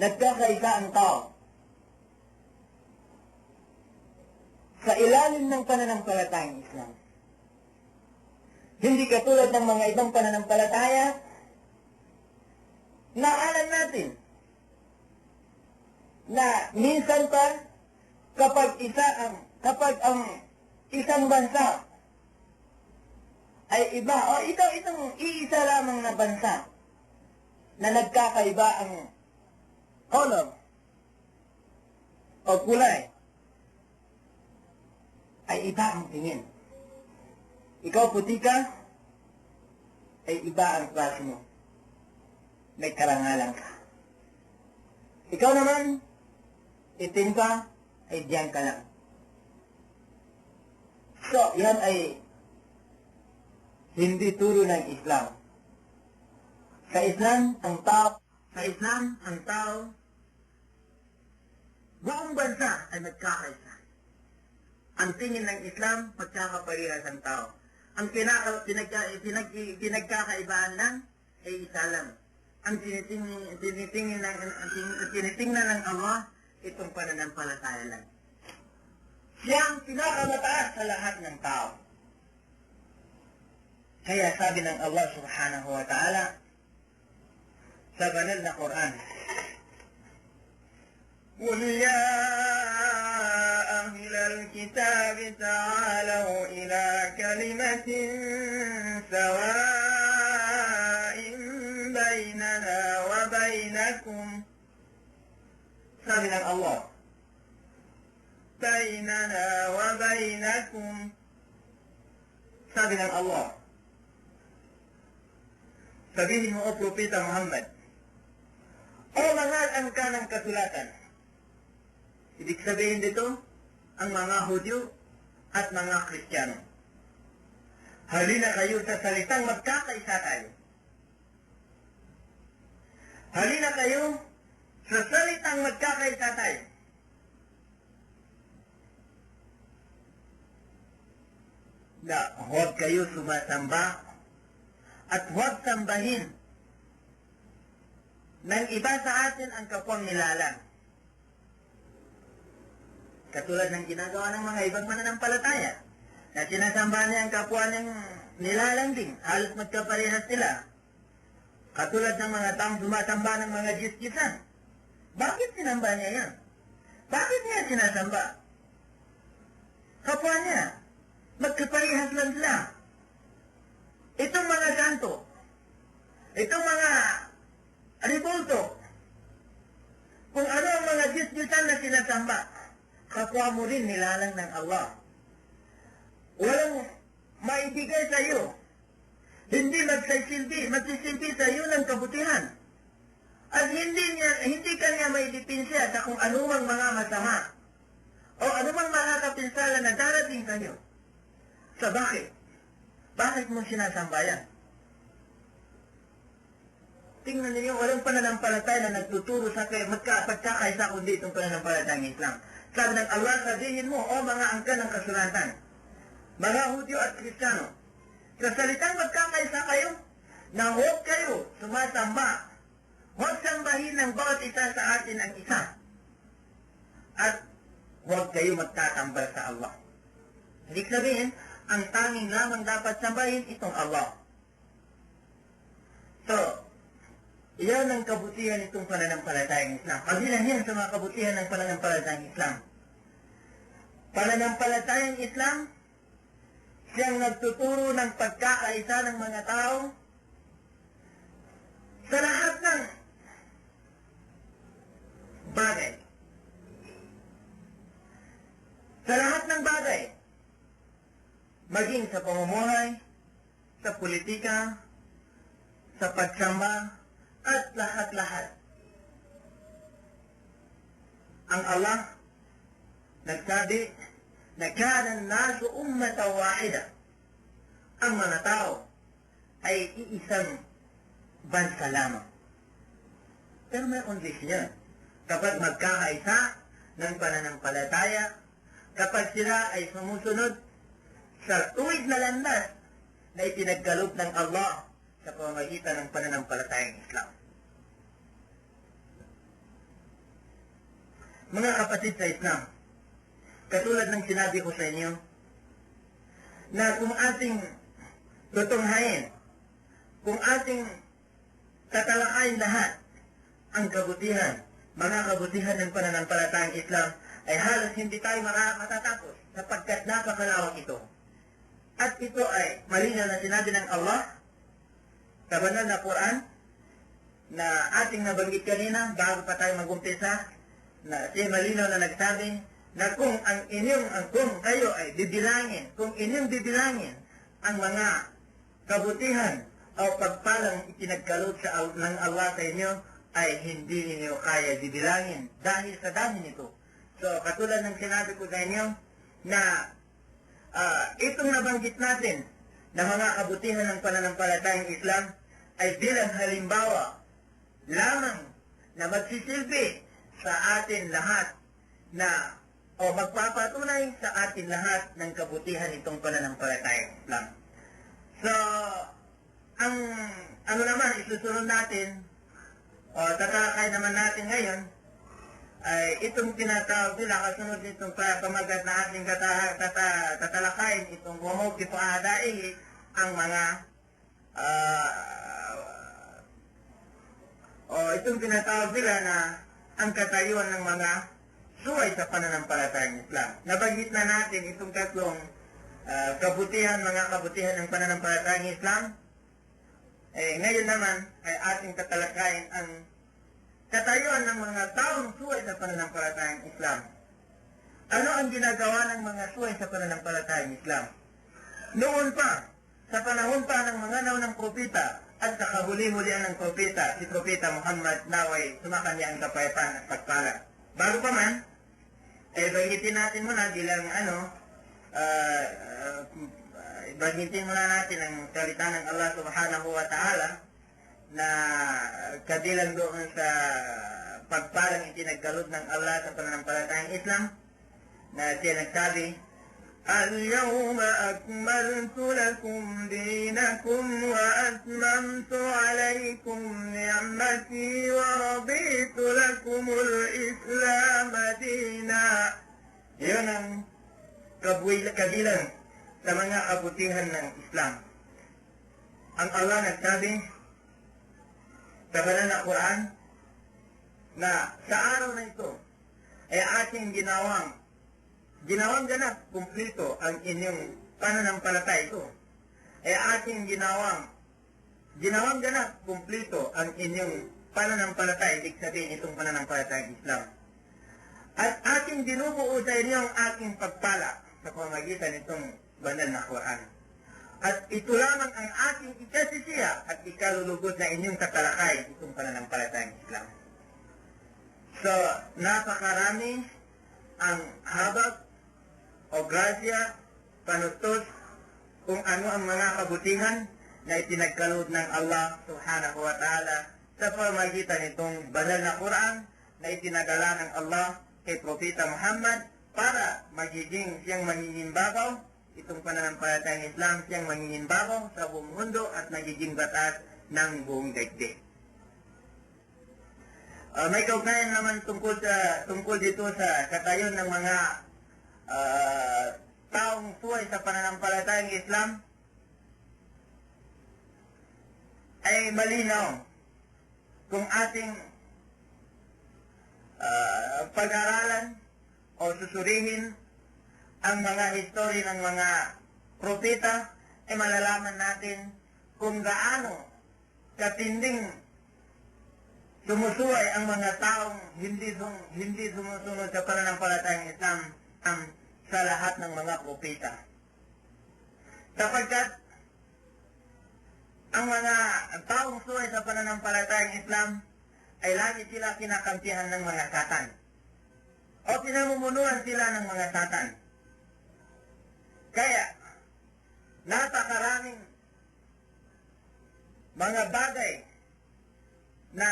nagkakaisa ang tao. Sa ilalim ng pananampalatayang Islam. Hindi katulad ng mga ibang pananampalataya na alam natin na minsan pa kapag isa ang kapag ang isang bansa ay iba o ito itong iisa lamang na bansa na nagkakaiba ang color o kulay ay iba ang tingin. Ikaw puti ka, ay iba ang klase mo. May karangalan ka. Ikaw naman, itim ka, ay diyan ka lang. So, yan ay hindi turo ng Islam. Sa Islam, ang tao, sa Islam, ang tao, buong bansa ay magkakaisa. Ang tingin ng Islam, pagkakaparehas ang tao. Ang pinaka, pinagka, pinag, pinagkakaibaan lang ay isa lang. Ang tinitingin, tinitingin ng, ang tin- tinitingnan ng Allah, itong pananampalataya lang. Siya ang pinakamataas sa lahat ng tao. Kaya sabi ng Allah subhanahu wa ta'ala sa banal na Quran, قل يا أهل الكتاب تعالوا إلى كلمة سواء بيننا وبينكم سبحان الله بيننا وبينكم سبحان الله sabihin mo o propeta Muhammad, هذا أن كان كثلاثا Ibig sabihin dito, ang mga Hudyo at mga Kristiyano. Halina kayo sa salitang magkakaisa tayo. Halina kayo sa salitang magkakaisa tayo. Na huwag kayo sumasamba at huwag sambahin ng iba sa atin ang kapwang nilalang. Katulad ng ginagawa ng mga ibang mananampalataya na sinasamba niya ang kapwa niyang nilalang din. Halos magkaparehas sila. Katulad ng mga taong sumasamba ng mga Diyos-Diyosan. Bakit sinamba niya yan? Bakit niya sinasamba? Kapwa niya. Magkaparehas lang sila. Itong mga santo, itong mga ribulto, kung ano ang mga Diyos-Diyosan na sinasamba, kapwa mo rin nilalang ng Allah. Walang maibigay sa iyo. Hindi magsisilbi, magsisilbi sa iyo ng kabutihan. At hindi niya, hindi kanya may depensiya sa kung anumang mga masama o anumang mga kapinsala na darating sa iyo. Sa bakit? Bakit mo sinasamba yan? Tingnan ninyo, walang pananampalataya na nagtuturo sa kaya magka, pagkakaisa kundi itong pananampalatayang Islam. Sabi ng Allah, sabihin mo, o mga angkan ng kasulatan, mga Hudyo at Kristiyano, sa salitang magkakaisa kayo, na huwag kayo sumasamba, huwag sambahin ng bawat isa sa atin ang isa, at huwag kayo magtatambal sa Allah. Ibig sabihin, ang tanging lamang dapat sambahin itong Allah. So, Iyan ang kabutihan itong pananampalatayang Islam. Kabilang yan sa mga kabutihan ng pananampalatayang Islam. Pananampalatayang Islam, siyang nagtuturo ng pagkakaisa ng mga tao sa lahat ng bagay. Sa lahat ng bagay. Maging sa pamumuhay, sa politika, sa pagsamba, at lahat-lahat. Ang Allah nagsabi na kanan nasu ummata wahida. Ang mga tao ay iisang bansa lamang. Pero may kondisyon. Kapag magkakaisa ng pananampalataya, kapag sila ay sumusunod sa tuwid na landas na ipinagkaloob ng Allah sa pamamagitan ng pananampalatayang Islam. Mga kapatid sa Islam, katulad ng sinabi ko sa inyo, na kung ating tutunghayin, kung ating tatalakayin lahat ang kabutihan, mga kabutihan ng pananampalatayang Islam, ay halos hindi tayo matatapos sapagkat napakalawak ito. At ito ay malinaw na sinabi ng Allah sa banal na Quran na ating nabanggit kanina bago pa tayo mag-umpisa na siya malinaw na nagsabi na kung ang inyong ang kung kayo ay bibilangin, kung inyong bibilangin ang mga kabutihan o pagpalang itinagkaloob sa ng Allah sa inyo ay hindi ninyo kaya bibilangin dahil sa dami nito. So, katulad ng sinabi ko sa inyo na ah, itong nabanggit natin na mga kabutihan ng pananampalatayang Islam ay bilang halimbawa lamang na magsisilbi sa atin lahat na o magpapatunay sa atin lahat ng kabutihan itong pananampalatayang Islam. So, ang ano naman isusunod natin o tatalakay naman natin ngayon ay itong tinatawag nila kasunod nitong pa- pamagat na ating tata, tata, tatalakayin itong wamog di paadai ang mga ah, o itong tinatawag nila na ang katayuan ng mga suway sa pananampalatayang Islam. Nabanggit na natin itong tatlong ah, kabutihan, mga kabutihan ng pananampalatayang Islam. Eh, ngayon naman ay ating tatalakayin ang katayuan ng mga taong suway sa pananampalatayang Islam. Ano ang ginagawa ng mga suway sa pananampalatayang Islam? Noon pa, sa panahon pa ng mga naunang propeta at sa kahuli-hulian ng propeta, si Propeta Muhammad naway sumakanya ang kapayapaan at pagpala. Bago pa man, eh, banggitin natin muna bilang ano, ah, ah, banggitin muna natin ang salita ng Allah subhanahu wa ta'ala na kabilang doon sa pagpalang itinagkaloob ng Allah sa pananampalatayang Islam na siya nagsabi, اليوم أكملت لكم دينكم وأتممت عليكم نعمتي ورضيت لكم الإسلام دينا Yun ang kabuil, kabilang sa mga kabutihan ng Islam. Ang Allah nagsabi sa banal na Quran na sa araw na ito ay ating ginawang ginawang ganap kumplito ang inyong pananampalatay ito. Ay ating ginawang ginawang ganap kumplito ang inyong pananampalatay, ibig sabihin itong pananampalatay Islam. At ating dinubuo sa inyo ang aking pagpala sa pamagitan nitong banal na Quran. At ito lamang ang aking ikasisiya at ikalulugod na inyong katalakay itong pananampalatayang Islam. So, napakarami ang habag o grasya, panutos, kung ano ang mga kabutihan na itinagkaloob ng Allah subhanahu wa ta'ala sa pamagitan nitong banal na Quran na itinadala ng Allah kay Propeta Muhammad para magiging siyang magiging babaw, itong pananampalatayang Islam siyang magiging babaw sa buong mundo at nagiging batas ng buong daigdig. Ah, may kaugnayan naman tungkol sa tungkol dito sa katayon ng mga ah, taong suway sa pananampalatayang Islam. Ay malinaw kung ating ah, pag-aralan o susurihin ang mga history ng mga propeta ay malalaman natin kung gaano katinding sumusuway ang mga taong hindi sum, hindi sumusunod sa pananampalatayang Islam ang sa lahat ng mga propeta. Sapagkat ang mga taong suway sa pananampalatayang Islam ay lagi sila kinakampihan ng mga satan. O pinamumunuan sila ng mga satan. Kaya, napakaraming mga bagay na